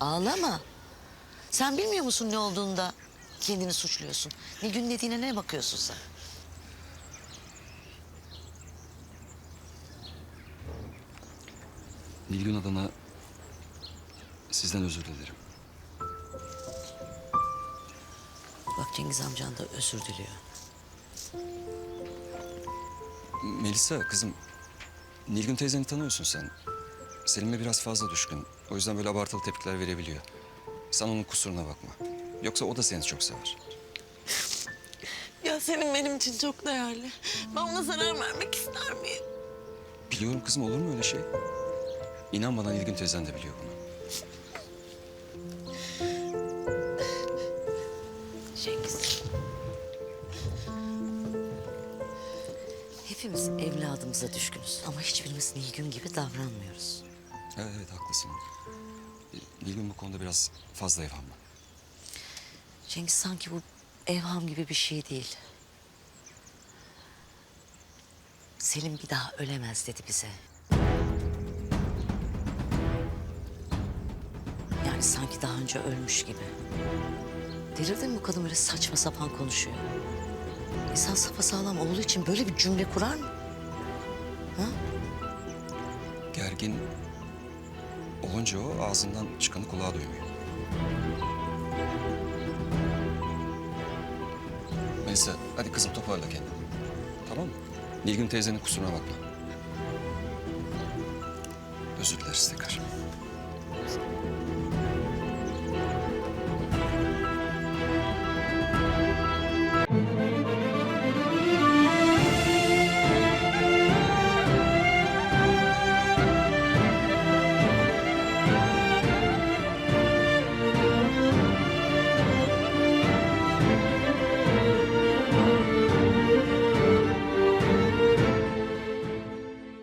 Ağlama. Sen bilmiyor musun ne olduğunda kendini suçluyorsun? Nilgün dediğine ne bakıyorsun sen? Nilgün adına sizden özür dilerim. Bak Cengiz amcan da özür diliyor. Melisa kızım, Nilgün teyzeni tanıyorsun sen. Selim'e biraz fazla düşkün. O yüzden böyle abartılı tepkiler verebiliyor. Sen onun kusuruna bakma. Yoksa o da seni çok sever. Ya senin benim için çok değerli. Ben ona zarar vermek ister miyim? Biliyorum kızım olur mu öyle şey? İnan bana Nilgün teyzen de biliyor bunu. Cengiz. Hepimiz evladımıza düşkünüz ama hiçbirimiz Nilgün gibi davranmıyoruz. Evet, evet haklısın. E, Nilgün bu konuda biraz fazla evhamlı. Cengiz sanki bu evham gibi bir şey değil. Selim bir daha ölemez dedi bize. Yani sanki daha önce ölmüş gibi. Delirdin mi bu kadın böyle saçma sapan konuşuyor? İnsan sapasağlam oğlu için böyle bir cümle kurar mı? Gergin olunca o ağzından çıkanı kulağa duymuyor. Melisa hadi kızım toparla kendini. Tamam mı? Nilgün teyzenin kusuruna bakma. Özür dileriz tekrar.